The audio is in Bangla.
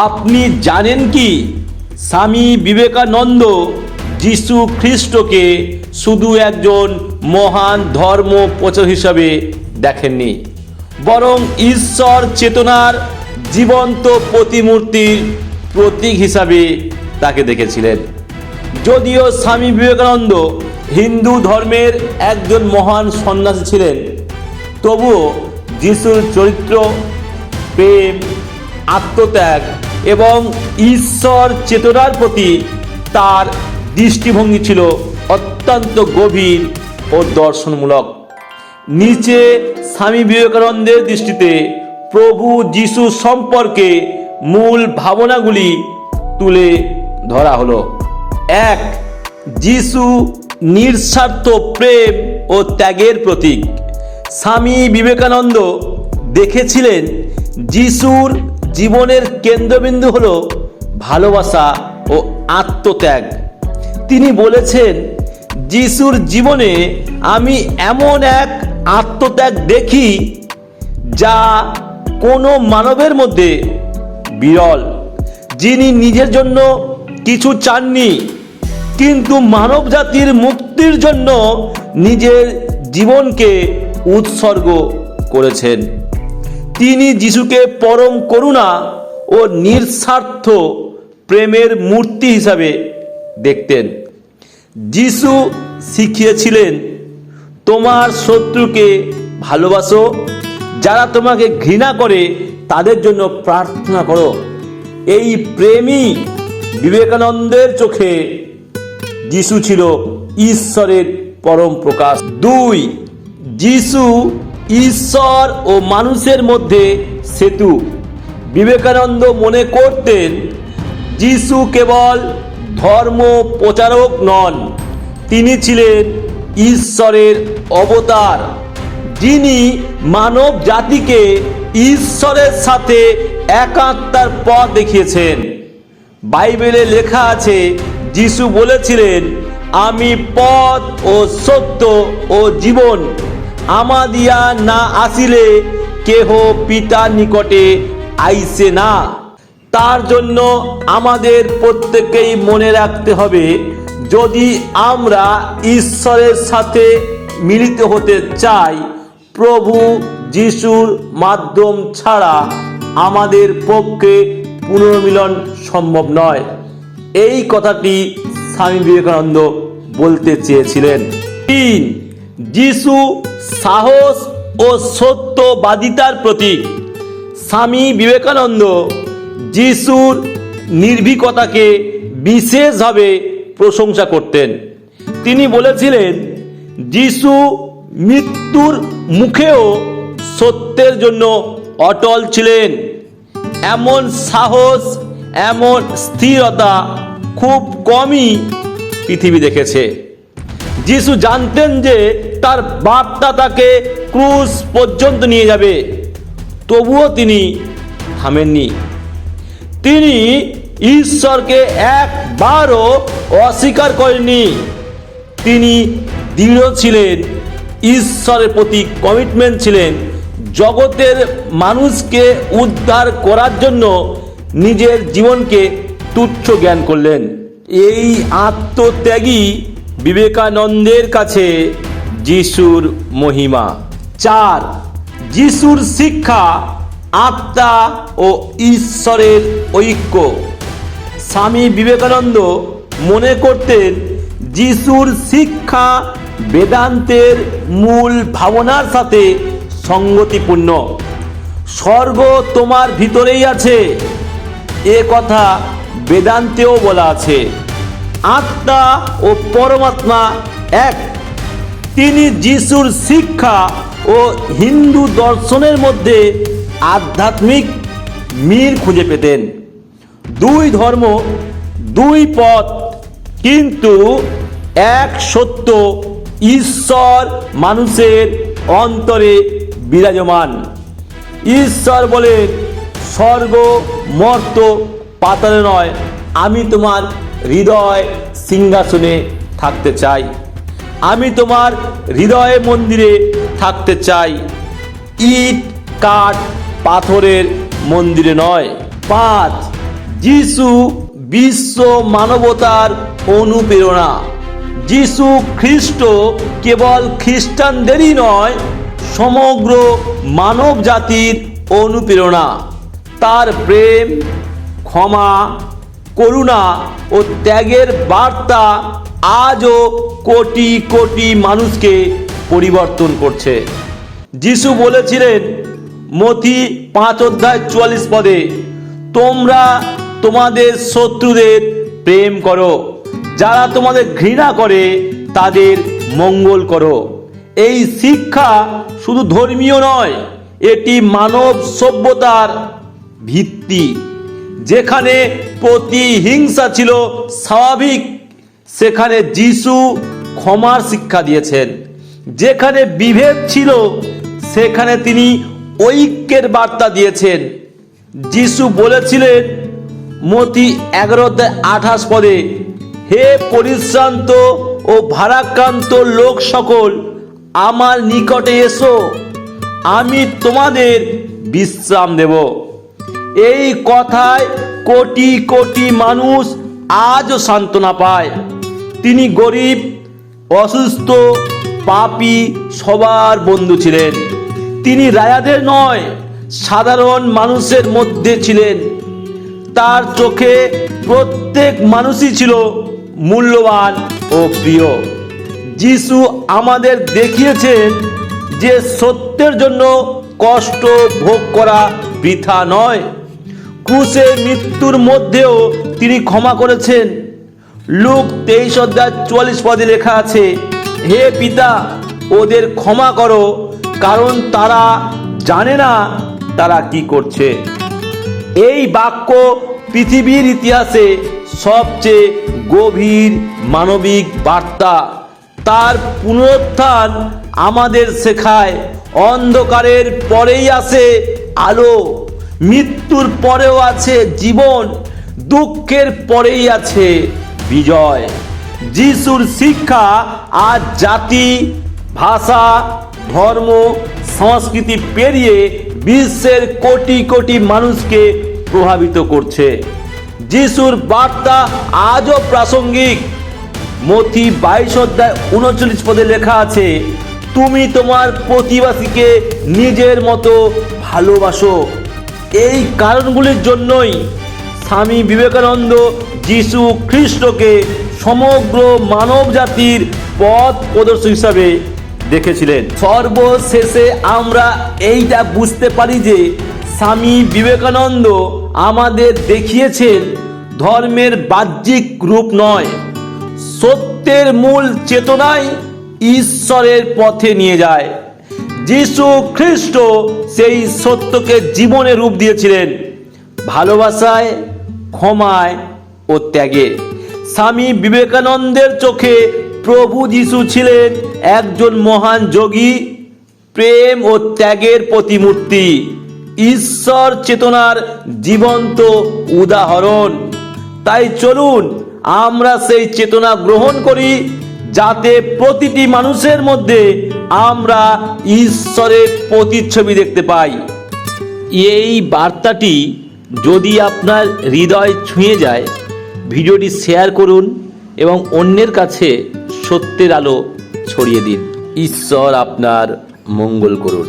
আপনি জানেন কি? স্বামী বিবেকানন্দ যিশু খ্রিস্টকে শুধু একজন মহান ধর্ম প্রচার হিসাবে দেখেননি, বরং ঈশ্বর চেতনার জীবন্ত প্রতিমূর্তির প্রতীক হিসাবে তাকে দেখেছিলেন। যদিও স্বামী বিবেকানন্দ হিন্দু ধর্মের একজন মহান সন্ন্যাসী ছিলেন, তবুও যিশুর চরিত্র, প্রেম, আত্মত্যাগ এবং ঈশ্বর চেতনার প্রতি তার দৃষ্টিভঙ্গি ছিল অত্যন্ত গভীর ও দর্শনমূলক। নিচে স্বামী বিবেকানন্দের দৃষ্টিতে প্রভু যিশু সম্পর্কে মূল ভাবনাগুলি তুলে ধরা হলো। এক, যিশু নিঃস্বার্থ প্রেম ও ত্যাগের প্রতীক। স্বামী বিবেকানন্দ দেখেছিলেন যিশুর জীবনের কেন্দ্রবিন্দু হল ভালোবাসা ও আত্মত্যাগ। তিনি বলেছেন, যিশুর জীবনে আমি এমন এক আত্মত্যাগ দেখি যা কোনো মানবের মধ্যে বিরল। যিনি নিজের জন্য কিছু চাননি, কিন্তু মানব জাতির মুক্তির জন্য নিজের জীবনকে উৎসর্গ করেছেন। তিনি যিশুকে পরম করুণা ও নিঃস্বার্থ প্রেমের মূর্তি হিসাবে দেখতেন। যিশু শিখিয়েছিলেন, তোমার শত্রুকে ভালোবাসো, যারা তোমাকে ঘৃণা করে তাদের জন্য প্রার্থনা করো। এই প্রেমই বিবেকানন্দের চোখে যিশু ছিল ঈশ্বরের পরম প্রকাশ। দুই, যিশু ঈশ্বর ও মানুষের মধ্যে সেতু। বিবেকানন্দ মনে করতেন, যিশু কেবল ধর্ম প্রচারক নন, তিনি ছিলেন ঈশ্বরের অবতার, যিনি মানব জাতিকে ঈশ্বরের সাথে একাত্মার পথ দেখিয়েছেন। বাইবেলে লেখা আছে, যিশু বলেছিলেন, আমি পথ ও সত্য ও জীবন আমাদিয়া না আসিলে কেহ পিতার নিকটে আইসে না। তার জন্য আমাদের প্রত্যেকেই মনে রাখতে হবে, যদি আমরা ঈশ্বরের সাথে মিলিত হতে চাই, প্রভু যিশুর মাধ্যম ছাড়া আমাদের পক্ষে পুনর্মিলন সম্ভব নয়। এই কথাটি স্বামী বিবেকানন্দ বলতে চেয়েছিলেন। তিন যিশু সাহস ও সত্যবাদিতার প্রতীক। স্বামী বিবেকানন্দ যিশুর নির্ভীকতাকে বিশেষভাবে প্রশংসা করতেন। তিনি বলেছিলেন, যিশু মৃত্যুর মুখেও সত্যের জন্য অটল ছিলেন। এমন সাহস, এমন স্থিরতা খুব কমই পৃথিবী দেখেছে। যিশু জানতেন যে তার বার্তা তাকে ক্রুশ পর্যন্ত নিয়ে যাবে, তবুও তিনি থামেননি। তিনি ঈশ্বরকে একবারও অস্বীকার করেননি। তিনি দৃঢ় ছিলেন, ঈশ্বরের প্রতি কমিটমেন্ট ছিলেন, জগতের মানুষকে উদ্ধার করার জন্য নিজের জীবনকে তুচ্ছ জ্ঞান করলেন। এই আত্মত্যাগী বিবেকানন্দের কাছে যিশুর মহিমা। চার, যিশুর শিক্ষা, আত্মা ও ঈশ্বরের ঐক্য। স্বামী বিবেকানন্দ মনে করতেন যিশুর শিক্ষা বেদান্তের মূল ভাবনার সাথে সঙ্গতিপূর্ণ। স্বর্গ তোমার ভিতরেই আছে। এ কথা বেদান্তেও বলা আছে। আত্মা ও পরমাত্মা এক। তিনি যিশুর শিক্ষা ও হিন্দু দর্শনের মধ্যে আধ্যাত্মিক মিল খুঁজে পেতেন। দুই ধর্ম, দুই পথ, কিন্তু এক সত্য ঈশ্বর মানুষের অন্তরে বিরাজমান। ঈশ্বর বলে স্বর্গ, মর্ত, পাতালে নয়। আমি তোমার হৃদয় সিংহাসনে থাকতে চাই। আমি তোমার হৃদয়ে মন্দিরে থাকতে চাই। ইট, কাঠ, পাথরের মন্দিরে নয়। পাঁচ যিশু বিশ্ব মানবতার অনুপ্রেরণা। যিশু খ্রিস্ট কেবল খ্রিস্টানদেরই নয়, সমগ্র মানব জাতির অনুপ্রেরণা। তার প্রেম, ক্ষমা করুণা ও ত্যাগের বার্তা আজও কোটি কোটি মানুষকে পরিবর্তন করছে। যিশু বলেছিলেন মথি পাঁচ অধ্যায় চুয়াল্লিশ পদে, তোমরা তোমাদের শত্রুদের প্রেম করো। যারা তোমাদের ঘৃণা করে, তাদের মঙ্গল করো। এই শিক্ষা শুধু ধর্মীয় নয়, এটি মানব সভ্যতার ভিত্তি। যেখানে প্রতিহিংসা ছিল স্বাভাবিক, সেখানে যিশু ক্ষমার শিক্ষা দিয়েছেন। যেখানে বিভেদ ছিল, সেখানে তিনি ঐক্যের বার্তা দিয়েছেন। যিশু বলেছিলেন, মতি এগারো আঠাশ পদে, হে পরিশ্রান্ত ও ভারাক্রান্ত লোক সকল, আমার নিকটে এসো, আমি তোমাদের বিশ্রাম দেব। এই কথায় কোটি কোটি মানুষ আজও সান্ত্বনা পায়। তিনি গরিব, অসুস্থ, পাপী সবার বন্ধু ছিলেন। তিনি রায়াদের নয়, সাধারণ মানুষের মধ্যে ছিলেন। তার চোখে প্রত্যেক মানুষই ছিল মূল্যবান ও প্রিয়। যিশু আমাদের দেখিয়েছেন যে সত্যের জন্য কষ্ট ভোগ করা বৃথা নয়। ক্রুশে মৃত্যুর মধ্যেও তিনি ক্ষমা করেছেন। লুক তেইশ অধ্যায় চুয়াল্লিশ পদে লেখা আছে, হে পিতা, ওদের ক্ষমা করো, কারণ তারা জানে না তারা কি করছে। এই বাক্য পৃথিবীর ইতিহাসে সবচেয়ে গভীর মানবিক বার্তা। তার পুনরুত্থান আমাদের শেখায়। অন্ধকারের পরেই আসে আলো। মৃত্যুর পরেও আছে জীবন, দুঃখের পরেই আছে বিজয়। যিশুর শিক্ষা আজ জাতি, ভাষা, ধর্ম, সংস্কৃতি পেরিয়ে বিশ্বের কোটি কোটি মানুষকে প্রভাবিত করছে। যিশুর বার্তা আজও প্রাসঙ্গিক। মথি বাইশ অধ্যায় উনচল্লিশ পদে লেখা আছে, তুমি তোমার প্রতিবাসীকে নিজের মতো ভালোবাসো। এই কারণগুলির জন্যই স্বামী বিবেকানন্দ যিশু খ্রিস্টকে সমগ্র মানব জাতির পথ প্রদর্শক হিসাবে দেখেছিলেন। সর্বশেষে আমরা এইটা বুঝতে পারি যে স্বামী বিবেকানন্দ আমাদের দেখিয়েছেন ধর্মের বাহ্যিক রূপ নয়, সত্যের মূল চেতনাই ঈশ্বরের পথে নিয়ে যায়। যিশু খ্রিস্ট সেই সত্যকে জীবনে রূপ দিয়েছিলেন, ভালোবাসায়, ক্ষমায় ও ত্যাগে। স্বামী বিবেকানন্দের চোখে প্রভু যিশু ছিলেন একজন মহান যোগী, প্রেম ও ত্যাগের প্রতিমূর্তি, ঈশ্বর চেতনার জীবন্ত উদাহরণ। তাই চলুন, আমরা সেই চেতনা গ্রহণ করি যাতে প্রতিটি মানুষের মধ্যে আমরা ঈশ্বরের প্রতিচ্ছবি দেখতে পাই। এই বার্তাটি যদি আপনার হৃদয় ছুঁয়ে যায়, ভিডিওটি শেয়ার করুন এবং অন্যের কাছে সত্যের আলো ছড়িয়ে দিন। ঈশ্বর আপনার মঙ্গল করুন।